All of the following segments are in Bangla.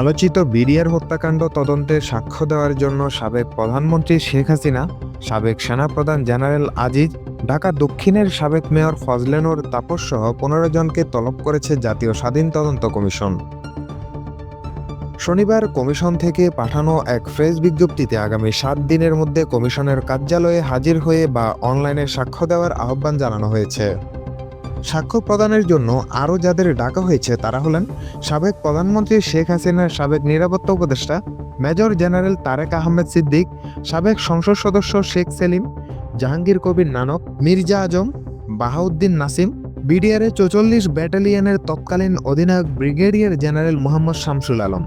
আলোচিত বিডিআর হত্যাকাণ্ড তদন্তে সাক্ষ্য দেওয়ার জন্য সাবেক প্রধানমন্ত্রী শেখ হাসিনা, সাবেক সেনাপ্রধান জেনারেল আজিজ, ঢাকা দক্ষিণের সাবেক মেয়র ফজলেনুর তাপস সহ পনেরো জনকে তলব করেছে জাতীয় স্বাধীন তদন্ত কমিশন। শনিবার কমিশন থেকে পাঠানো এক প্রেস বিজ্ঞপ্তিতে আগামী সাত দিনের মধ্যে কমিশনের কার্যালয়ে হাজির হয়ে বা অনলাইনে সাক্ষ্য দেওয়ার আহ্বান জানানো হয়েছে। সাক্ষ্য প্রদানের জন্য আরও যাদের ডাকা হয়েছে তারা হলেন সাবেক প্রধানমন্ত্রী শেখ হাসিনার সাবেক নিরাপত্তা উপদেষ্টা, মেজর জেনারেল তারেক আহমেদ সিদ্দিক, সাবেক সংসদ সদস্য শেখ সেলিম, জাহাঙ্গীর কবির নানক, মির্জা আজম, বাহাউদ্দিন নাসিম বিডিআরের চৌচল্লিশ ব্যাটালিয়নের তৎকালীন অধিনায়ক ব্রিগেডিয়ার জেনারেল মোহাম্মদ শামসুল আলম,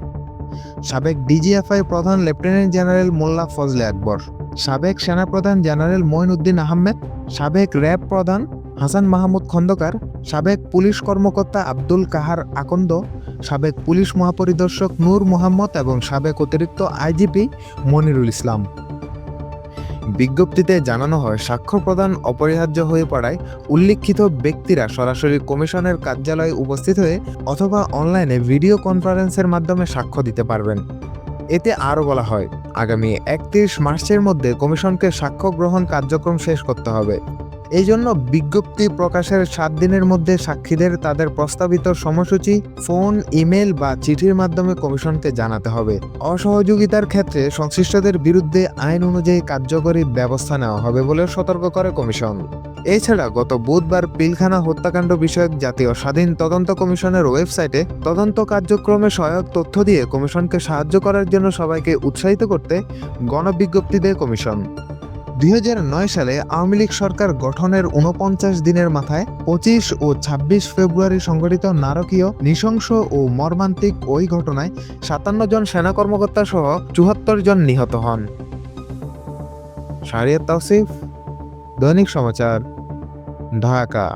সাবেক ডিজিএফআই প্রধান লেফটেন্যান্ট জেনারেল মোল্লা ফজলে আকবর, সাবেক সেনাপ্রধান জেনারেল মঈনউদ্দিন আহমেদ, সাবেক র্যাব প্রধান হাসান মাহমুদ খন্দকার, সাবেক পুলিশ কর্মকর্তা আব্দুল কাহার আকন্দ, সাবেক পুলিশ মহাপরিদর্শক নূর মোহাম্মদ এবং সাবেক অতিরিক্ত আইজিপি মনিরুল ইসলাম। বিজ্ঞপ্তিতে জানানো হয়, সাক্ষ্য প্রদান অপরিহার্য হয়ে পড়ায় উল্লিখিত ব্যক্তিরা সরাসরি কমিশনের কার্যালয়ে উপস্থিত হয়ে অথবা অনলাইনে ভিডিও কনফারেন্সের মাধ্যমে সাক্ষ্য দিতে পারবেন। এতে আরও বলা হয়, আগামী একত্রিশ মার্চের মধ্যে কমিশনকে সাক্ষ্য গ্রহণ কার্যক্রম শেষ করতে হবে। এই জন্য বিজ্ঞপ্তি প্রকাশের সাত দিনের মধ্যে সাক্ষীদের তাদের প্রস্তাবিত সময়সূচি, ফোন, ইমেল বা চিঠির মাধ্যমে কমিশনকে জানাতে হবে। অসহযোগিতার ক্ষেত্রে সংশ্লিষ্টদের বিরুদ্ধে আইন অনুযায়ী কার্যকরী ব্যবস্থা নেওয়া হবে বলে সতর্ক করে কমিশন। এছাড়া গত বুধবার পিলখানা হত্যাকাণ্ড বিষয়ক জাতীয় স্বাধীন তদন্ত কমিশনের ওয়েবসাইটে তদন্ত কার্যক্রমে সহায়ক তথ্য দিয়ে কমিশনকে সাহায্য করার জন্য সবাইকে উৎসাহিত করতে গণবিজ্ঞপ্তি দেয় কমিশন। দু হাজার নয় সালে আওয়ামী লীগ সরকার গঠনের উনপঞ্চাশ দিনের মাথায় পঁচিশ ও ২৬ ফেব্রুয়ারি সংঘটিত নারকীয়, নৃশংস ও মর্মান্তিক ওই ঘটনায় সাতান্ন জন সেনা কর্মকর্তা সহ চুহাত্তর জন নিহত হন। সারিয়া তাওসিফ, দৈনিক সমাচার, ঢাকা।